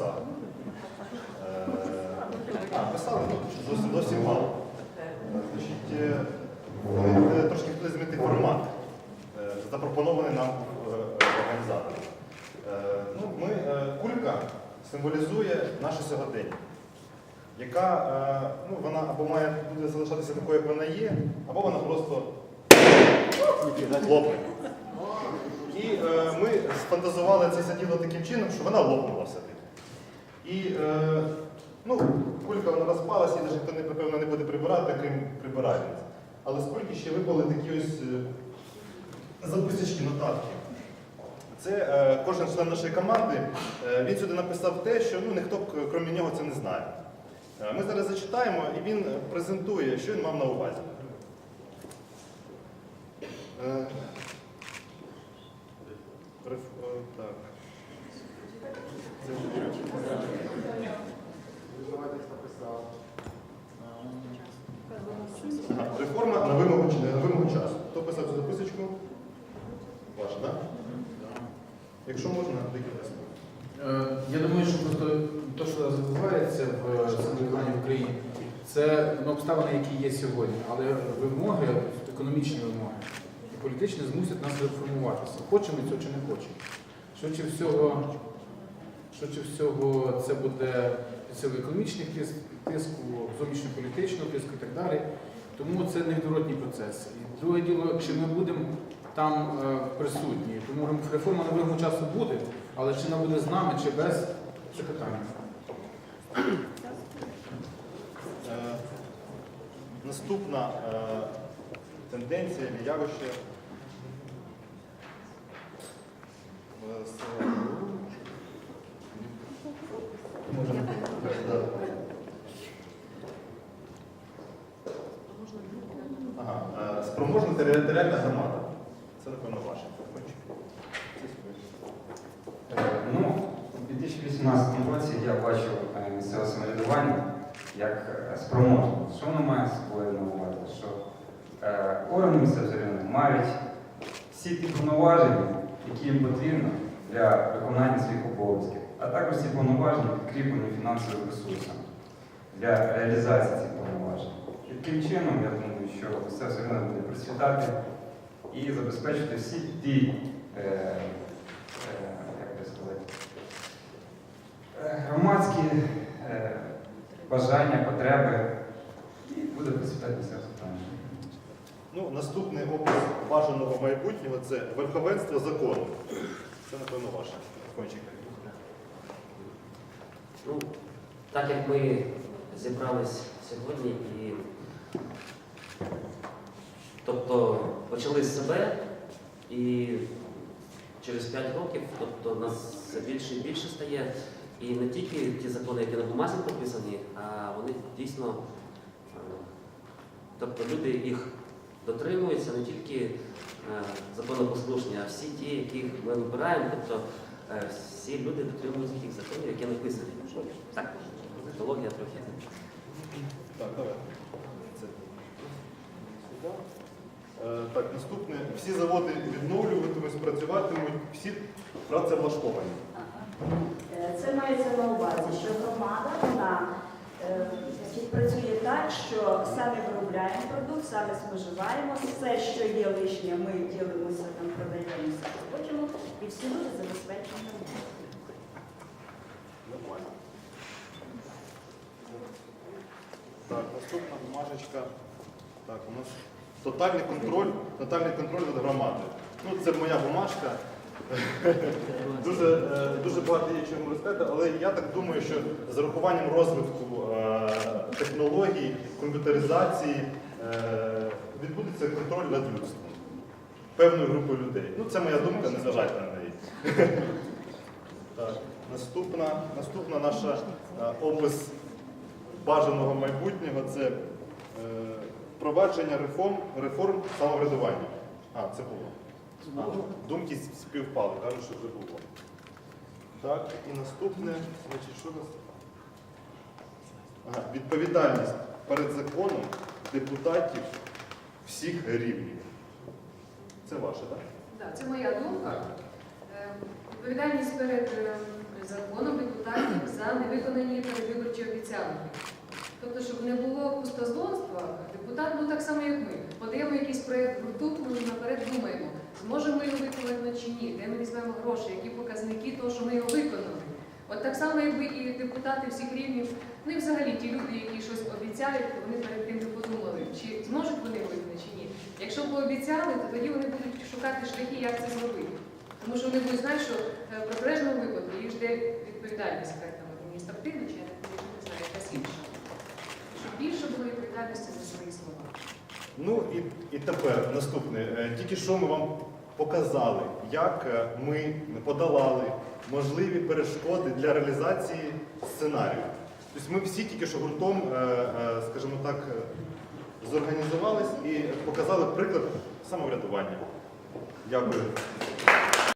писали. Е, А, писали, досить, досить мало. Значить, е, трошки хотіли змінити формат, е, запропонований нам е, організатором. Е, Ну, ми, е, кулька символізує наше сьогодення, яка е, ну, вона або має буде залишатися такою, як вона є, або вона просто лопне. І е, ми сфантазували це все діло таким чином, що вона лопнула все-таки. І е, ну, кулька вона розпалася, і навіть не, напевно не буде прибирати, крім прибиральниць. Але з ще випали такі ось е, записочки, нотатки. Це е, кожен член нашої команди, е, він сюди написав те, що ну, ніхто, крім нього, це не знає. Е, Ми зараз зачитаємо, і він презентує, що він мав на увазі. Е, Так. Це Ага, Реформа на вимогу, чи- на вимогу часу. Хто писав цю записочку? Ваша, так? Якщо можна, декілька слів. Е, Я думаю, що просто те, що відбувається в самоврядуванні в Україні, це ну, обставини, які є сьогодні, але вимоги, економічні вимоги і політичні змусять нас реформуватися. Хочемо цього чи не хочемо. Швидше всього, швидше всього, це буде цього економічних тиск, тиску, зовнішньополітичного тиску і так далі. Тому це невідворотній процес. І друге діло, чи ми будемо там е, присутні. Тому реформа на вимогу часу буде, але чи вона буде з нами, чи без, це питання. Е, Наступна е, тенденція, явище. Е, з- Може, не буде. Да. Ага, е, Спроможна територіальна громада. Це, напевно, ваше. Е, Ну, у 2018 році я бачив е, місцеве самоврядування як е, спроможне. Що воно має собою на увазі? Що органи місцевого мають всі ті повноваження, які їм потрібно для виконання своїх обов'язків, а також ці повноваження підкріплені фінансовим ресурсом для реалізації цих повноважень. Таким чином, я думаю, що місцеве самоврядування буде процвітати і забезпечити всі ті. е, е, як би сказати, е, громадські е, бажання, потреби і буде процвітати місцеве питання. Ну, наступний опис бажаного майбутнього це верховенство закону. Це, напевно, ваше. Кончик. Ну, так як ми зібрались сьогодні і тобто почали з себе і через 5 років тобто, нас все більше і більше стає. І не тільки ті закони, які на бумазі прописані, а вони дійсно, е, тобто люди їх дотримуються не тільки е, законопослушні, а всі ті, яких ми вибираємо, тобто е, всі люди дотримуються тих законів, які написані. Так, технологія трохи. Так, давай. Так, наступне. Всі заводи відновлюватимуть, працюватимуть, всі працевлаштовані. Е, Це мається на увазі, що громада вона е, значить, працює так, що самі виробляємо продукт, самі споживаємо, все, що є лишнє, ми ділимося, там, продаємо, все хочемо, і всі люди забезпечені. Так, наступна бумажечка. Так, у нас тотальний контроль, тотальний контроль над громадою. Ну, це моя бумажка. Дуже, е, дуже багато є чому розказати, але я так думаю, що з урахуванням розвитку е, технологій, комп'ютеризації е, відбудеться контроль над людством певною групою людей. Ну, це моя думка, не зважайте на неї. Так, наступна, наступна наша опис бажаного майбутнього це впровадження реформ, реформ самоврядування. А, це було. А, думки співпали, кажуть, що вже було. Так, і наступне, значить, що нас? Ага, відповідальність перед законом депутатів всіх рівнів. Це ваше, так? Так, це моя думка. Е, Відповідальність перед е, законом депутатів виконані передвиборчі обіцянки. Тобто, щоб не було пустозвонства, депутат, ну так само, як ми, подаємо якийсь проєкт гурту, ми наперед думаємо, зможемо ми його виконати чи ні, де ми візьмемо гроші, які показники того, що ми його виконали. От так само, якби і депутати всіх рівнів, ну і взагалі ті люди, які щось обіцяють, вони перед тим би подумали, чи зможуть вони виконати чи ні. Якщо пообіцяли, то тоді вони будуть шукати шляхи, як це зробити. Тому що вони будуть знати, що е, в протилежному випадку їх жде відповідальність адміністративна, Більше було відповідальності за свої слова. Ну і, і тепер наступне. Е, Тільки що ми вам показали, як е, ми подолали можливі перешкоди для реалізації сценарію. Тобто ми всі тільки що гуртом, е, скажімо так, зорганізувались і показали приклад самоврядування. Дякую.